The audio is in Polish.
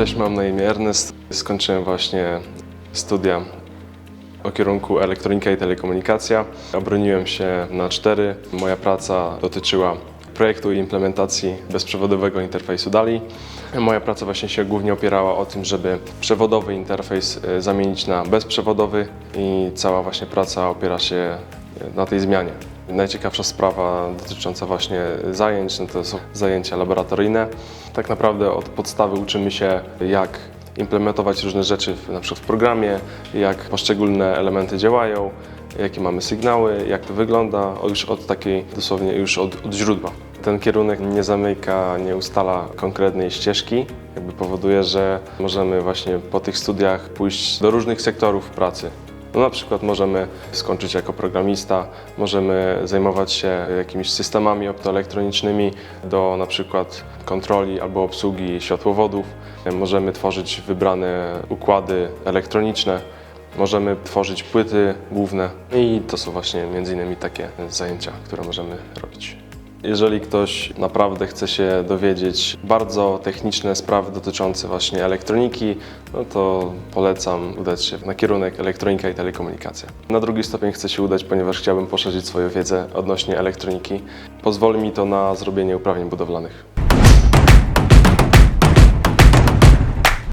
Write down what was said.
Cześć, mam na imię Ernest. Skończyłem właśnie studia o kierunku elektronika i telekomunikacja. Obroniłem się na cztery. Moja praca dotyczyła projektu i implementacji bezprzewodowego interfejsu DALI. Moja praca właśnie się głównie opierała o tym, żeby przewodowy interfejs e, zamienić na bezprzewodowy i cała właśnie praca opiera się e, na tej zmianie. Najciekawsza sprawa dotycząca właśnie zajęć, no to są zajęcia laboratoryjne. Tak naprawdę od podstawy uczymy się, jak implementować różne rzeczy, w, na przykład w programie, jak poszczególne elementy działają, jakie mamy sygnały, jak to wygląda, już od takiej, dosłownie już od, od źródła. Ten kierunek nie zamyka, nie ustala konkretnej ścieżki, jakby powoduje, że możemy właśnie po tych studiach pójść do różnych sektorów pracy. No na przykład możemy skończyć jako programista, możemy zajmować się jakimiś systemami optoelektronicznymi do na przykład kontroli albo obsługi światłowodów. Możemy tworzyć wybrane układy elektroniczne, możemy tworzyć płyty główne i to są właśnie między innymi takie zajęcia, które możemy robić. Jeżeli ktoś naprawdę chce się dowiedzieć bardzo techniczne sprawy dotyczące właśnie elektroniki, no to polecam udać się na kierunek elektronika i telekomunikacja. Na drugi stopień chcę się udać, ponieważ chciałbym poszerzyć swoją wiedzę odnośnie elektroniki. Pozwoli mi to na zrobienie uprawnień budowlanych.